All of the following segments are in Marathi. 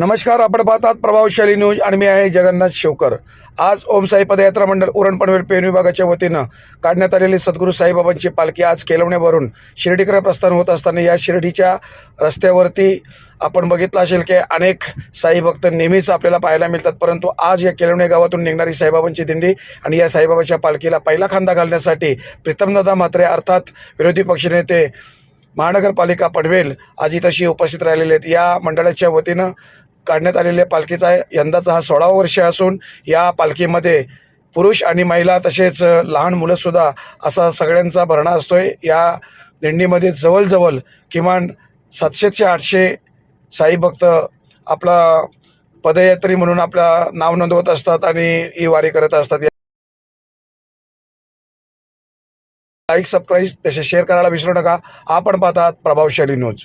नमस्कार आपण पाहतात प्रभावशाली न्यूज आणि मी आहे जगन्नाथ शेवकर. आज ओम साई पदयात्रा मंडळ उरण पनवेल पेन विभागाच्या वतीनं काढण्यात आलेली सद्गुरू साईबाबांची पालखी आज केलवण्यावरून शिर्डीकडे प्रस्थान होत असताना या शिर्डीच्या रस्त्यावरती आपण बघितलं असेल की अनेक साई भक्त नेहमीच आपल्याला पाहायला मिळतात परंतु आज या केलवणे गावातून निघणारी साईबाबांची दिंडी आणि या साईबाबाच्या पालखीला पहिला खांदा घालण्यासाठी प्रीतमदादा म्हात्रे अर्थात विरोधी पक्षनेते महानगरपालिका पनवेल आज तशी उपस्थित राहिलेले आहेत. या मंडळाच्या वतीनं काढण्यात आलेल्या पालखीचा यंदाचा हा सोळावा वर्ष असून या पालखीमध्ये पुरुष आणि महिला तसेच लहान मुलंसुद्धा असा सगळ्यांचा भरणा असतोय. या दिंडीमध्ये जवळजवळ किमान सातशेचे आठशे साई भक्त आपला पदयात्री म्हणून आपला नाव नोंदवत असतात आणि ही वारी करत असतात. लाईक सबस्क्राईब तसे शेअर करायला विसरू नका. आपण पाहतात प्रभावशाली न्यूज.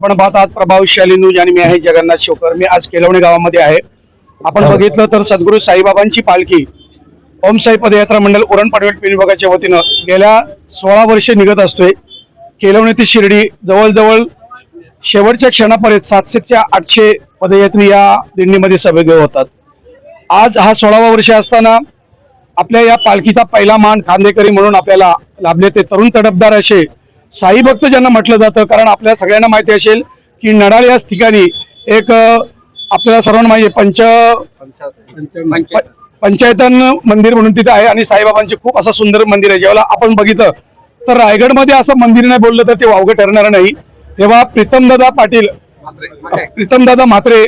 आपण पाहतात प्रभावशाली न्यूज आणि मी आहे जगन्नाथ शेवकर. मी आज केलवणे गावामध्ये आहे. आपण बघितलं तर सद्गुरू साईबाबांची पालखी ओम साई पदयात्रा मंडळ उरण पेन विभागाच्या वतीनं गेल्या सोळा वर्षे निघत असतोय. केलवणे ते शिर्डी जवळजवळ शेवटच्या क्षणापर्यंत सातशे ते आठशे पदयात्री या दिंडीमध्ये सहभागी होतात. आज हा सोळावा वर्ष असताना आपल्या या पालखीचा पहिला मान खांदेकरी म्हणून आपल्याला लाभले ते तरुण तडफदार असे साई भक्त ज्यांना म्हटलं जातं कारण आपल्या सगळ्यांना माहिती असेल की नडाळ या ठिकाणी एक आपल्याला सर्वांना माहिती पंच पंचायतन मंदिर म्हणून तिथं आहे आणि साईबाबांचे खूप असं सुंदर मंदिर आहे. जेव्हा आपण बघितलं तर रायगडमध्ये असं मंदिर नाही बोललं तर ते वावगं ठरणार नाही. तेव्हा प्रीतमदादा पाटील प्रीतमदादा म्हात्रे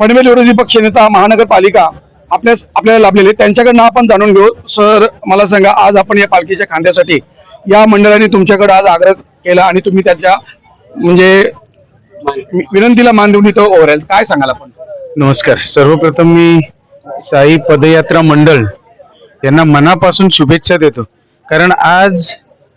पनवेल विरोधी पक्ष नेता महानगरपालिका आपल्या आपल्याला लाभलेले त्यांच्याकडनं आपण जाणून घेऊ. सर मला सांगा आज आपण या पालखीच्या खांद्यासाठी या मंडळाने तुमच्याकडे आज आग्रह केला आणि तुम्ही त्याच्या म्हणजे विनंतीला मान देऊन इथं ओव्हर काय सांगाल आपण? नमस्कार. सर्वप्रथम मी साई पदयात्रा मंडळ यांना मनापासून शुभेच्छा देतो. कारण आज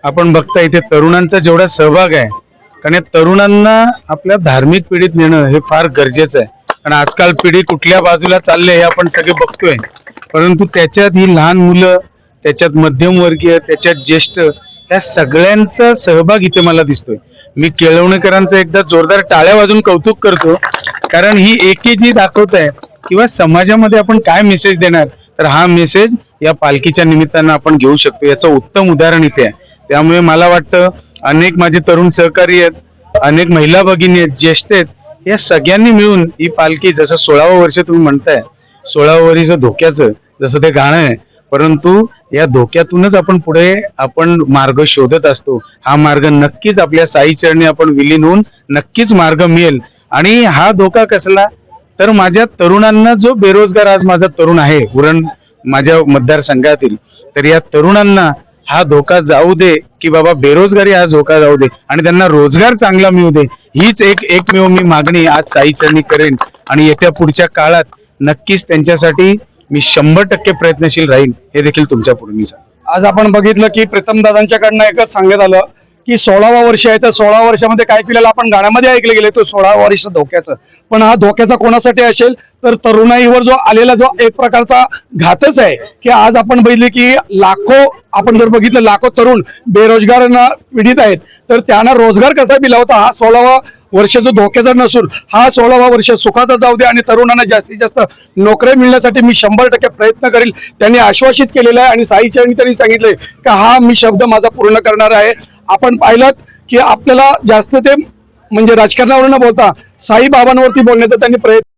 आपण बघता इथे तरुणांचा जेवढा सहभाग आहे कारण या तरुणांना आपल्या धार्मिक पिढीत नेणं हे फार गरजेचं आहे. कारण आजकाल पिढी कुठल्या बाजूला चालले हे आपण सगळे बघतोय. परंतु त्याच्यात ही लहान मुलं त्याच्यात मध्यमवर्गीय त्याच्यात ज्येष्ठ त्या सगळ्यांचा सहभाग इथे मला दिसतोय. मी केळवणेकरांचं एकदा जोरदार टाळ्या वाजून कौतुक करतो. कारण ही एकी जी दाखवत आहे किंवा समाजामध्ये आपण काय मेसेज देणार तर हा मेसेज या पालखीच्या निमित्तानं आपण घेऊ शकतो. याचं उत्तम उदाहरण इथे आहे. त्यामुळे मला वाटतं अनेक माझे तरुण सहकारी आहेत अनेक महिला भगिनी आहेत ज्येष्ठ आहेत या सगळ्यांनी मिळून ही पालखी जसं सोळावं वर्ष तुम्ही म्हणताय सोळावं वर्ष धोक्याचं जसं ते गाणं आहे परंतु या धोक्यातूनच आपण पुढे आपण मार्ग शोधत असतो. हा मार्ग नक्कीच आपल्या साई चरणी आपण विलीन होऊन नक्कीच मार्ग मिळेल. आणि हा धोका कसला? तर माझ्या तरुणांना जो बेरोजगार आज माझा तरुण आहे उरण माझ्या मतदारसंघातील तर या तरुणांना हा धोका जाऊ दे की बाबा बेरोजगारी हा धोका जाऊ दे आणि त्यांना रोजगार चांगला मिळू दे हीच एक एकमेव मी मागणी आज साई चरणी करेन. आणि येत्या पुढच्या काळात नक्कीच त्यांच्यासाठी मी शंभर टक्के प्रयत्नशील राहील हे देखील तुमच्यापुढे मी आज आपण बघितलं की प्रीतम दादांच्याकडनं एकच सांगण्यात आलं की सोळावा वर्ष आहे तर सोळा वर्षामध्ये काय केलेलं आपण गाण्यामध्ये ऐकले गेले तो सोळा वर्ष धोक्याचं. पण हा धोक्याचा कोणासाठी असेल तर तरुणाईवर जो आलेला जो एक प्रकारचा घातच आहे की आज आपण बघितले की लाखो आपण जर बघितलं लाखो तरुण बेरोजगारांना पीडित आहेत तर त्यांना रोजगार कसा मिळवता हा सोळावा वर्ष जो धोक्याचा नसून हा सोळावा वर्ष सुखाचा जाऊ दे आणि तरुणांना जास्तीत जास्त नोकऱ्या मिळण्यासाठी मी शंभर टक्के प्रयत्न करेल. त्यांनी आश्वासित केलेलं आहे आणि साई चरणी त्यांनी सांगितलंय की हा मी शब्द माझा पूर्ण करणार आहे. आपण पाहिलं की आपल्याला जास्त ते म्हणजे राजकारणावर न बोलता साईबाबांवरती बोलण्याचा त्यांनी प्रयत्न